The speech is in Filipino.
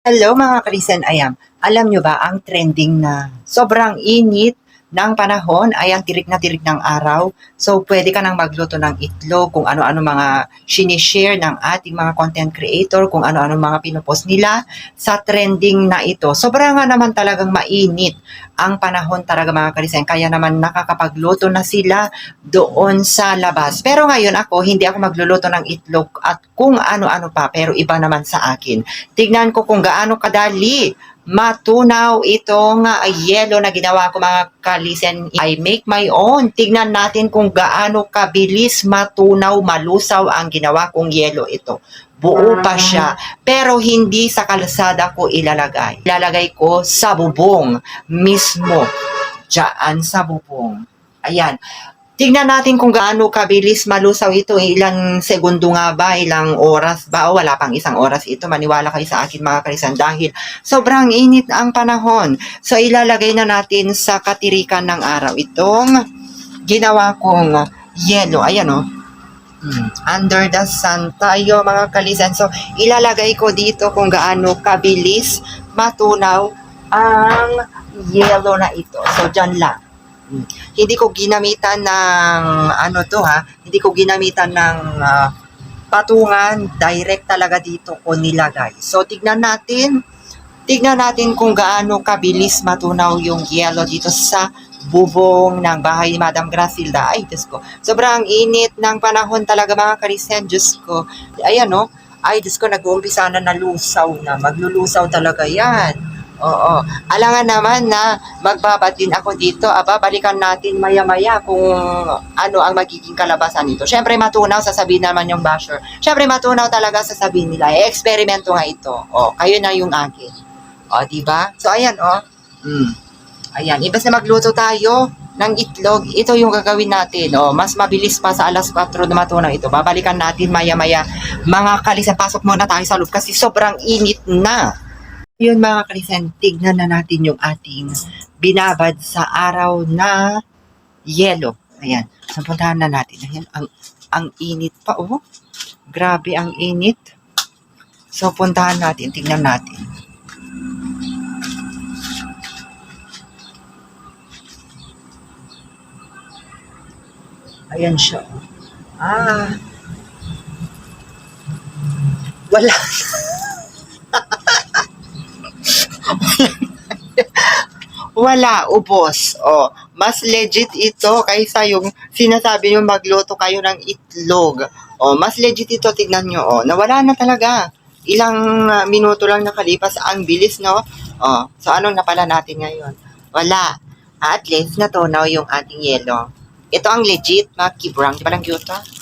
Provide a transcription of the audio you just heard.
Hello mga Krisen Ayam. Alam nyo ba ang trending na sobrang init ng panahon ay ang tirik na tirik ng araw. So pwede ka nang magluto ng itlog kung ano-ano mga sinishare ng ating mga content creator, kung ano-ano mga pinupost nila sa trending na ito. Sobrang nga naman talagang mainit ang panahon talaga mga Krisen. Kaya naman nakakapagluto na sila doon sa labas. Pero ngayon ako, hindi ako magluluto ng itlog at kung ano-ano pa. Pero iba naman sa akin. Tignan ko kung gaano kadali matunaw itong uh, yelo na ginawa ko mga kalisen. I make my own. Tignan natin kung gaano kabilis matunaw, malusaw ang ginawa kong yelo ito. Buo pa siya. Pero hindi sa kalsada ko ilalagay. Ilalagay ko sa bubong mismo. Diyan sa bubong. Ayan. Tingnan natin kung gaano kabilis malusaw ito. Ilang segundo nga ba? Ilang oras ba? O wala pang isang oras ito. Maniwala kayo sa akin mga kaisan dahil sobrang init ang panahon. So ilalagay na natin sa katirikan ng araw itong ginawa kong yellow. Ayan o. Hmm. Under the sun tayo mga kalisan. So ilalagay ko dito kung gaano kabilis matunaw ang yellow na ito. So dyan lang. Hindi ko ginamitan ng ano to ha, hindi ko ginamitan ng ah, patungan, direct talaga dito ko nilagay. So tignan natin, tignan natin kung gaano kabilis matunaw yung yellow dito sa bubong ng bahay ni Madam Gracilda. Ay, Diyos ko. Sobrang init ng panahon talaga mga karisen. Diyos ko. Ayan, no? Ay, Diyos ko, nag-uumpisa na nalusaw na. Maglulusaw talaga yan. Oo. Alangan naman na magbabad din ako dito. Aba, balikan natin maya-maya kung ano ang magiging kalabasan nito. Siyempre, matunaw, sasabihin naman yung basher. Siyempre, matunaw talaga sasabihin nila. Eh, eksperimento nga ito. O, kayo na yung akin. O, di ba? So, ayan, o. Mm. Ayan, ibas na magluto tayo ng itlog, ito yung gagawin natin. O, mas mabilis pa sa alas 4 na matunaw ito. Babalikan natin maya-maya. Mga kalisan, pasok muna tayo sa loob kasi sobrang init na. Yun mga kalisan, tignan na natin yung ating binabad sa araw na yelo. Ayan, so puntahan na natin. Ayan, ang, ang init pa, oh. Grabe ang init. So, puntahan natin, tignan natin. Ayan siya. oh. Ah. Wala. Wala, ubos. O, mas legit ito kaysa yung sinasabi nyo magluto kayo ng itlog. O, mas legit ito, tignan nyo. O, nawala na talaga. Ilang ah, minuto lang nakalipas. Ang bilis, no? O, so anong napala natin ngayon? Wala. At least, natunaw yung ating yelo. Ito ang legit, mga kibrang. Di ba lang cute to?